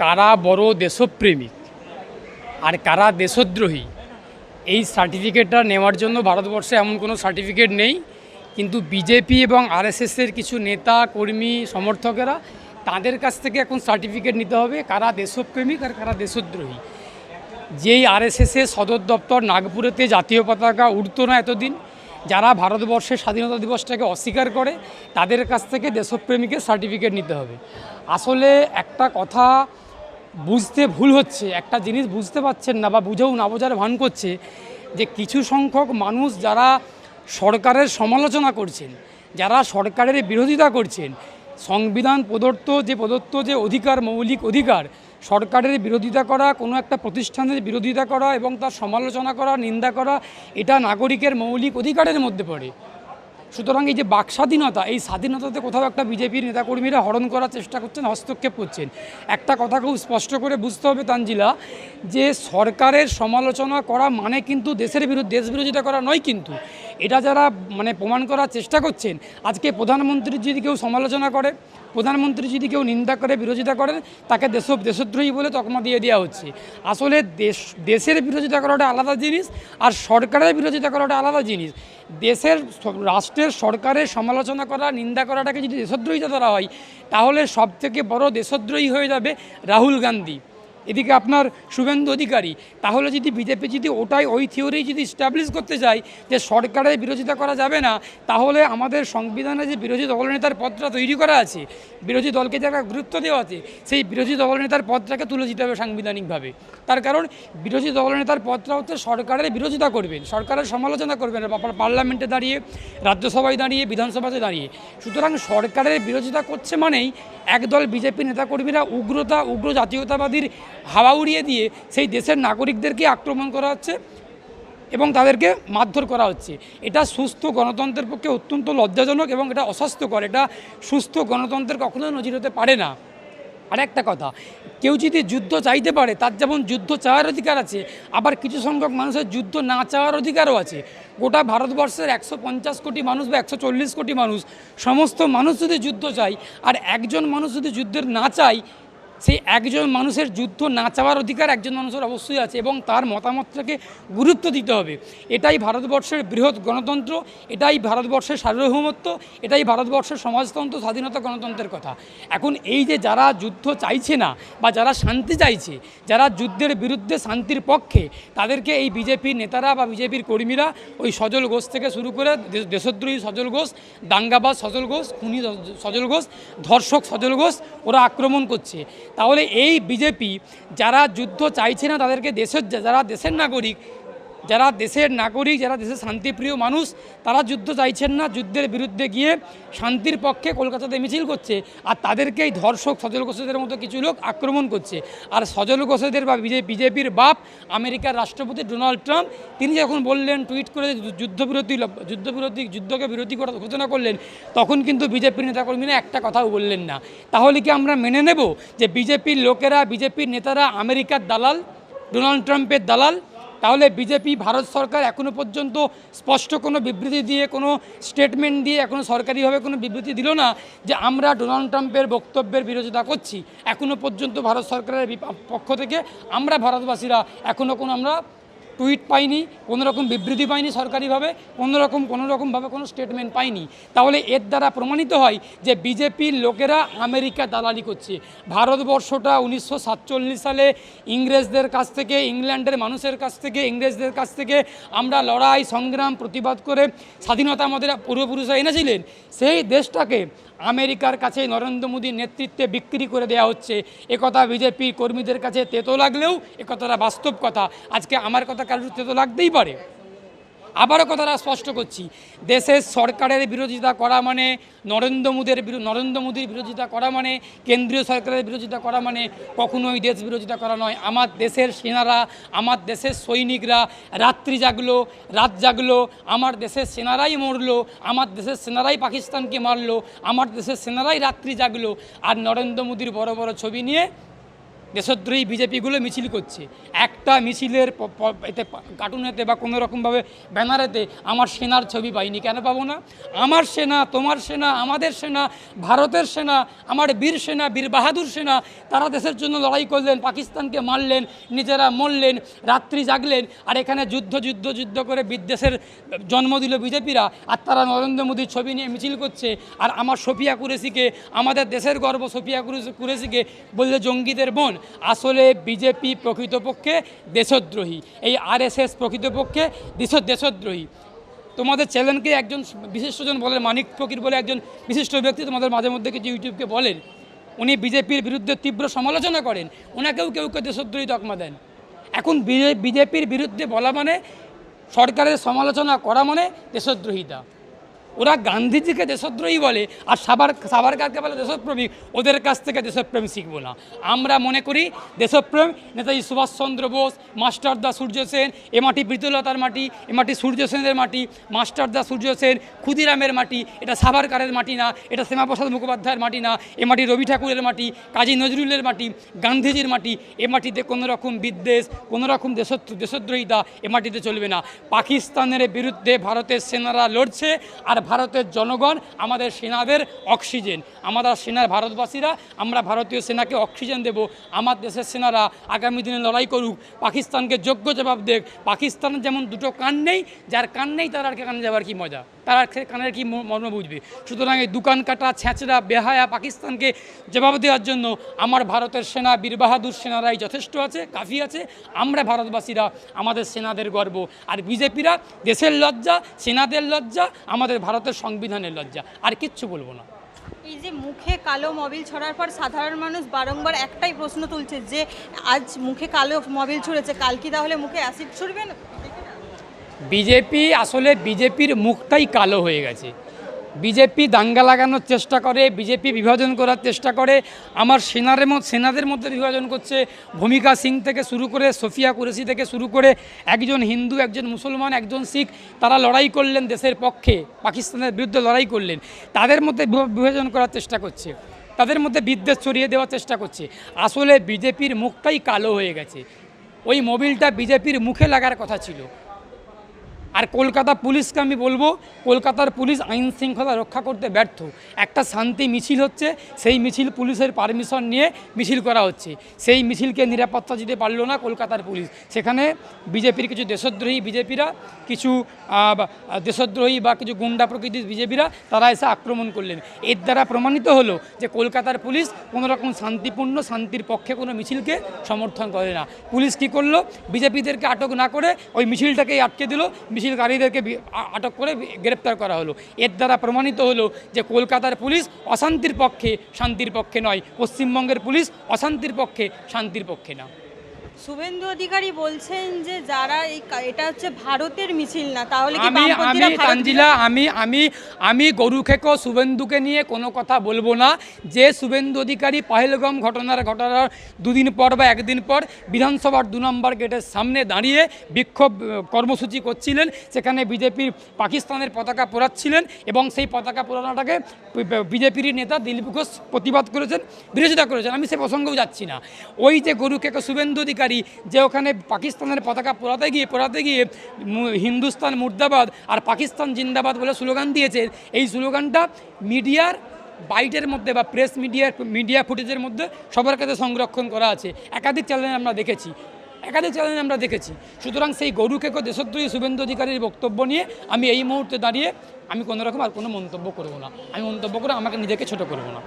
কারা বড় দেশপ্রেমিক আর কারা দেশদ্রোহী, এই সার্টিফিকেটটা নেওয়ার জন্য ভারতবর্ষে এমন কোনো সার্টিফিকেট নেই। কিন্তু বিজেপি এবং আরএসএসের কিছু নেতা, কর্মী, সমর্থকেরা তাদের কাছ থেকে এখন সার্টিফিকেট নিতে হবে কারা দেশপ্রেমিক আর কারা দেশদ্রোহী। যেই আরএসএসের সদর দপ্তর নাগপুরেতে জাতীয় পতাকা উঠতো না এতদিন যারা ভারতবর্ষের স্বাধীনতা দিবসটাকে অস্বীকার করে, তাদের কাছ থেকে দেশপ্রেমিকের সার্টিফিকেট নিতে হবে। আসলে একটা কথা বুঝতে ভুল হচ্ছে, একটা জিনিস বুঝতে পারছেন না বা বুঝেও না বোঝার ভান করছে যে কিছু সংখ্যক মানুষ যারা সরকারের সমালোচনা করছেন, যারা সরকারের বিরোধিতা করছেন, সংবিধান প্রদত্ত যে প্রদত্ত যে অধিকার, মৌলিক অধিকার সরকারের বিরোধিতা করা, কোনো একটা প্রতিষ্ঠানের বিরোধিতা করা এবং তার সমালোচনা করা, নিন্দা করা, এটা নাগরিকের মৌলিক অধিকারের মধ্যে পড়ে। সুতরাং এই যে বাক স্বাধীনতা এই স্বাধীনতাতে কোথাও একটা বিজেপির নেতাকর্মীরা হরণ করার চেষ্টা করছেন, হস্তক্ষেপ করছেন। একটা কথা খুব স্পষ্ট করে বুঝতে হবে তানজিলা, যে সরকারের সমালোচনা করা মানে কিন্তু দেশের বিরুদ্ধে দেশ বিরোধিতা করা নয় কিন্তু। এটা যারা মানে প্রমাণ করার চেষ্টা করছেন, আজকে প্রধানমন্ত্রীর যদি কেউ সমালোচনা করে প্রধানমন্ত্রী যদি কেউ নিন্দা করে, বিরোধিতা করেন, তাকে দেশ, দেশদ্রোহী বলে তকমা দিয়ে দেওয়া হচ্ছে। আসলে দেশ, দেশের বিরোধিতা করাটা আলাদা জিনিস, আর সরকারের বিরোধিতা করাটা আলাদা জিনিস। দেশের রাষ্ট্রের সরকারের সমালোচনা করা, নিন্দা করাটাকে যদি দেশদ্রোহিতা ধরা হয়, তাহলে সবথেকে বড় দেশদ্রোহী হয়ে যাবে রাহুল গান্ধী। এদিকে আপনার শুভেন্দু অধিকারী, তাহলে যদি বিজেপি যদি ওটাই ওই থিওরি যদি স্টাবলিশ করতে চায় যে সরকারের বিরোধিতা করা যাবে না, তাহলে আমাদের সংবিধানে যে বিরোধী দলনেতার পদটা তৈরি করা আছে, বিরোধী দলকে যে একটা গুরুত্ব দেওয়া আছে, সেই বিরোধী দলনেতার পদটাকে তুলে দিতে হবে সাংবিধানিকভাবে। তার কারণ বিরোধী দলনেতার পদটা হচ্ছে সরকারের বিরোধিতা করবেন, সরকারের সমালোচনা করবেন পার্লামেন্টে দাঁড়িয়ে, রাজ্যসভায় দাঁড়িয়ে, বিধানসভাতে দাঁড়িয়ে। সুতরাং সরকারের বিরোধিতা করছে মানেই একদল বিজেপি নেতাকর্মীরা উগ্রতা, উগ্র জাতীয়তাবাদীর হাওয়া উড়িয়ে দিয়ে সেই দেশের নাগরিকদেরকে আক্রমণ করা হচ্ছে এবং তাদেরকে মারধর করা হচ্ছে। এটা সুস্থ গণতন্ত্রের পক্ষে অত্যন্ত লজ্জাজনক এবং এটা অস্বাস্থ্যকর। এটা সুস্থ গণতন্ত্রের কখনোই নজির হতে পারে না। আর একটা কথা, কেউ যদি যুদ্ধ চাইতে পারে, তার যেমন যুদ্ধ চাওয়ার অধিকার আছে, আবার কিছু সংখ্যক মানুষের যুদ্ধ না চাওয়ার অধিকারও আছে। গোটা ভারতবর্ষের একশো পঞ্চাশ কোটি মানুষ বা একশো চল্লিশ কোটি মানুষ, সমস্ত মানুষ যদি যুদ্ধ চায়, আর একজন মানুষ যদি যুদ্ধের না চায় সেই একজন মানুষের যুদ্ধ না চাওয়ার অধিকার একজন মানুষের অবশ্যই আছে এবং তার মতামতটাকে গুরুত্ব দিতে হবে। এটাই ভারতবর্ষের বৃহৎ গণতন্ত্র, এটাই ভারতবর্ষের সার্বভৌমত্ব এটাই ভারতবর্ষের সমাজতন্ত্র, স্বাধীনতা গণতন্ত্রের কথা। এখন এই যে যারা যুদ্ধ চাইছে না বা যারা শান্তি চাইছে, যারা যুদ্ধের বিরুদ্ধে শান্তির পক্ষে, তাদেরকে এই বিজেপির নেতারা বা বিজেপির কর্মীরা ওই সজল ঘোষ থেকে শুরু করে দেশ- দেশদ্রোহী সজল ঘোষ, দাঙ্গাবাজ সজল ঘোষ, খুনি সজল ঘোষ, ধর্ষক সজল ঘোষ, ওরা আক্রমণ করছে। তাহলে এই বিজেপি যারা যুদ্ধ চাইছে না তাদেরকে দেশের যারা দেশের নাগরিক যারা দেশের নাগরিক, যারা দেশের শান্তিপ্রিয় মানুষ, তারা যুদ্ধ চাইছেন না। যুদ্ধের বিরুদ্ধে গিয়ে শান্তির পক্ষে কলকাতাতে মিছিল করছে আর তাদেরকে এই ধর্ষক সজল ঘোষেদের মতো কিছু লোক আক্রমণ করছে। আর সজল ঘোষেদের বা বিজেপির বাপ আমেরিকার রাষ্ট্রপতি ডোনাল্ড ট্রাম্প, তিনি যখন বললেন, টুইট করে যুদ্ধবিরতি যুদ্ধবিরতি, যুদ্ধকে বিরোধী করা ঘোষণা করলেন, তখন কিন্তু বিজেপির নেতাকর্মীরা একটা কথাও বললেন না। তাহলে কি আমরা মেনে নেব যে বিজেপির লোকেরা, বিজেপির নেতারা আমেরিকার দালাল, ডোনাল্ড ট্রাম্পের দালাল? তাহলে বিজেপি, ভারত সরকার এখনও পর্যন্ত স্পষ্ট কোনো বিবৃতি দিয়ে, কোনো স্টেটমেন্ট দিয়ে এখনও সরকারিভাবে কোনো বিবৃতি দিল না যে আমরা ডোনাল্ড ট্রাম্পের বক্তব্যের বিরোধিতা করছি। এখনও পর্যন্ত ভারত সরকারের পক্ষ থেকে আমরা ভারতবাসীরা এখনও কোনো আমরা টুইট পাইনি কোনো রকম বিবৃতি পাইনি সরকারিভাবে কোনো রকম কোনো রকমভাবে কোনো স্টেটমেন্ট পাইনি। তাহলে এর দ্বারা প্রমাণিত হয় যে বিজেপির লোকেরা আমেরিকা দালালি করছে। ভারতবর্ষটা উনিশশো সাতচল্লিশ সালে ইংরেজদের কাছ থেকে, ইংল্যান্ডের মানুষের কাছ থেকে, ইংরেজদের কাছ থেকে আমরা লড়াই, সংগ্রাম, প্রতিবাদ করে স্বাধীনতা আমাদের পূর্বপুরুষরা এনেছিলেন। সেই দেশটাকে আমেরিকার কাছে নরেন্দ্র মোদীর নেতৃত্বে বিক্রি করে দেওয়া হচ্ছে। একথা বিজেপি কর্মীদের কাছে তেতো লাগলেও একথাটা বাস্তব কথা। আজকে আমার কথা কারোর তেতো লাগতেই পারে। আবারও কথাটা স্পষ্ট করছি। দেশের সরকারের বিরোধিতা করা মানে নরেন্দ্র মোদীর নরেন্দ্র মোদীর বিরোধিতা করা মানে কেন্দ্রীয় সরকারের বিরোধিতা করা মানে কখনোই দেশ বিরোধিতা করা নয়। আমার দেশের সেনারা, আমার দেশের সৈনিকরা রাত্রি জাগলো, রাত জাগলো, আমার দেশের সেনারাই মরলো, আমার দেশের সেনারাই পাকিস্তানকে মারলো, আমার দেশের সেনারাই রাত্রি জাগলো। আর নরেন্দ্র মোদীর বড় বড় ছবি নিয়ে দেশদ্রোহী বিজেপিগুলো মিছিল করছে। একটা মিছিলের এতে কার্টুনেতে বা কোনো রকমভাবে ব্যানারেতে আমার সেনার ছবি পাইনি, কেন পাবো না? আমার সেনা, তোমার সেনা, আমাদের সেনা, ভারতের সেনা, আমার বীর সেনা, বীর বাহাদুর সেনা, তারা দেশের জন্য লড়াই করলেন, পাকিস্তানকে মারলেন, নিজেরা মরলেন, রাত্রি জাগলেন, আর এখানে যুদ্ধ যুদ্ধ যুদ্ধ করে বিদ্বেষের জন্ম দিল বিজেপিরা, আর তারা নরেন্দ্র মোদীর ছবি নিয়ে মিছিল করছে, আর আমার সফিয়া কুরেশিকে, আমাদের দেশের গর্ব সফিয়া কুরেশি- কুরেশিকে বললে জঙ্গিদের বোন। আসলে বিজেপি প্রকৃতপক্ষে দেশদ্রোহী। এই আরএসএস প্রকৃতপক্ষে দেশ দেশদ্রোহী। তোমাদের চ্যানেলকে একজন বিশিষ্টজন বলেন, মানিক ফকির বলে একজন বিশিষ্ট ব্যক্তি তোমাদের মাঝে মধ্যে কিছু ইউটিউবকে বলেন। উনি বিজেপির বিরুদ্ধে তীব্র সমালোচনা করেন। ওনাকেও কেউ কেউ দেশদ্রোহী তকমা দেন। এখন বিজেপির বিরুদ্ধে বলা মানে সরকারের সমালোচনা করা মানে দেশদ্রোহিতা ওরা গান্ধীজিকে দেশদ্রোহী বলে, আর সাবার সাবারকারকে বলে দেশপ্রেমিক ওদের কাছ থেকে দেশপ্রেম শিখব না। আমরা মনে করি দেশপ্রেম, নেতাজি সুভাষচন্দ্র বোস মাস্টারদা সূর্য সেন, এ মাটি প্রীতলতার মাটি, এ মাটি সূর্য সেনের মাটি মাস্টারদা সূর্য সেন, ক্ষুদিরামের মাটি, এটা সাভারকারের মাটি না, এটা শ্যামাপ্রসাদ মুখোপাধ্যায়ের মাটি না, এ মাটি রবি ঠাকুরের মাটি, কাজী নজরুলের মাটি, গান্ধীজির মাটি, এ মাটিতে কোনো রকম বিদ্বেষ কোনো রকম দেশত্র দেশদ্রোহিতা এ মাটিতে চলবে না। পাকিস্তানের বিরুদ্ধে ভারতের সেনারা লড়ছে, আর ভারতের জনগণ, আমাদের সেনাদের অক্সিজেন। আমাদের সেনার ভারতবাসীরা, আমরা ভারতীয় সেনাকে অক্সিজেন দেব। আমার দেশের সেনারা আগামী দিনে লড়াই করুক, পাকিস্তানকে যোগ্য জবাব দেখ পাকিস্তানের যেমন দুটো কান নেই, যার কান নেই তার আর কানে যাওয়ার কি মজা? তার আর সে কানের কি মর্ম বুঝবে? সুতরাং এই দোকান কাটা ছ্যাঁচড়া বেহায়া পাকিস্তানকে জবাব দেওয়ার জন্য আমার ভারতের সেনা, বীর বাহাদুর সেনারাই যথেষ্ট আছে, কাফি আছে। আমরা ভারতবাসীরা আমাদের সেনাদের গর্ব। আর বিজেপিরা দেশের লজ্জা, সেনাদের লজ্জা, আমাদের ভারতের সংবিধানের লজ্জা। আর কিচ্ছু বলব না। এই যে মুখে কালো মবিল ছড়ার পর সাধারণ মানুষ বারংবার একটাই প্রশ্ন তুলছে যে, আজ মুখে কালো মবিল ছুঁড়েছে, কাল কি তাহলে মুখে অ্যাসিড ছুড়বে? না বিজেপি আসলে বিজেপির মুখটাই কালো হয়ে গেছে। বিজেপি দাঙ্গা লাগানোর চেষ্টা করে, বিজেপি বিভাজন করার চেষ্টা করে, আমার মধ্যে, সেনাদের মধ্যে বিভাজন করছে। ভূমিকা সিং থেকে শুরু করে, সোফিয়া কুরেশি থেকে শুরু করে, একজন হিন্দু, একজন মুসলমান, একজন শিখ, তারা লড়াই করলেন দেশের পক্ষে, পাকিস্তানের বিরুদ্ধে লড়াই করলেন। তাদের মধ্যে বিভ- বিভাজন করার চেষ্টা করছে। তাদের মধ্যে বিদ্বেষ ছড়িয়ে দেওয়ার চেষ্টা করছে। আসলে বিজেপির মুখটাই কালো হয়ে গেছে। ওই মোবিলটা বিজেপির মুখে লাগার কথা ছিল। আর কলকাতা পুলিশকে আমি বলব, কলকাতার পুলিশ আইন শৃঙ্খলা রক্ষা করতে ব্যর্থ। একটা শান্তি মিছিল হচ্ছে, সেই মিছিল পুলিশের পারমিশন নিয়ে মিছিল করা হচ্ছে। সেই মিছিলকে নিরাপত্তা দিতে পারল না কলকাতার পুলিশ। সেখানে বিজেপির কিছু দেশদ্রোহী বিজেপিরা, কিছু দেশদ্রোহী বা কিছু গুন্ডা প্রকৃতির বিজেপিরা, তারা এসে আক্রমণ করলেন। এর দ্বারা প্রমাণিত হলো যে কলকাতার পুলিশ কোনো রকম শান্তিপূর্ণ, শান্তির পক্ষে কোনো মিছিলকে সমর্থন করে না। পুলিশ কী করল? বিজেপিদেরকে আটক না করে ওই মিছিলটাকেই আটকে দিল। মিছিলকারীদেরকে আটক করে গ্রেপ্তার করা হলো। এর দ্বারা প্রমাণিত হলো যে কলকাতার পুলিশ অশান্তির পক্ষে, শান্তির পক্ষে নয়। পশ্চিমবঙ্গের পুলিশ অশান্তির পক্ষে, শান্তির পক্ষে না। শুভেন্দু অধিকারী বলছেন যে যারা এই এটা হচ্ছে ভারতের মিছিল না তাহলে কি আমি আমি তানজিলা আমি আমি আমি গরু খেকো শুভেন্দুকে নিয়ে কোনো কথা বলব না। যে শুভেন্দু অধিকারী পাহেলগম ঘটনার ঘটনার দুদিন পর বা একদিন পর বিধানসভার দু নম্বর গেটের সামনে দাঁড়িয়ে বিক্ষোভ কর্মসূচি করছিলেন। সেখানে বিজেপির পাকিস্তানের পতাকা পোড়াচ্ছিলেন এবং সেই পতাকা পোড়ানোটাকে বিজেপির নেতা দিলীপ ঘোষ প্রতিবাদ করেছেন বিরোধিতা করেছেন। আমি সে প্রসঙ্গেও যাচ্ছি না। ওই যে গরু খেকো শুভেন্দু অধিকারী যে ওখানে পাকিস্তানের পতাকা পোড়াতে গিয়ে পোড়াতে গিয়ে হিন্দুস্তান মুর্দাবাদ আর পাকিস্তান জিন্দাবাদ বলে স্লোগান দিয়েছে। এই স্লোগানটা মিডিয়ার বাইটের মধ্যে বা প্রেস মিডিয়ার, মিডিয়া ফুটেজের মধ্যে সবার কাছে সংরক্ষণ করা আছে। একাধিক চ্যানেলে আমরা দেখেছি। একাধিক চ্যানেলে আমরা দেখেছি। সুতরাং সেই গরু কেকো দেশদ্রোহী শুভেন্দু অধিকারীর বক্তব্য নিয়ে আমি এই মুহূর্তে দাঁড়িয়ে আমি কোনোরকম আর কোনো মন্তব্য করব না। আমি মন্তব্য করে আমাকে নিজেকে ছোট করব না।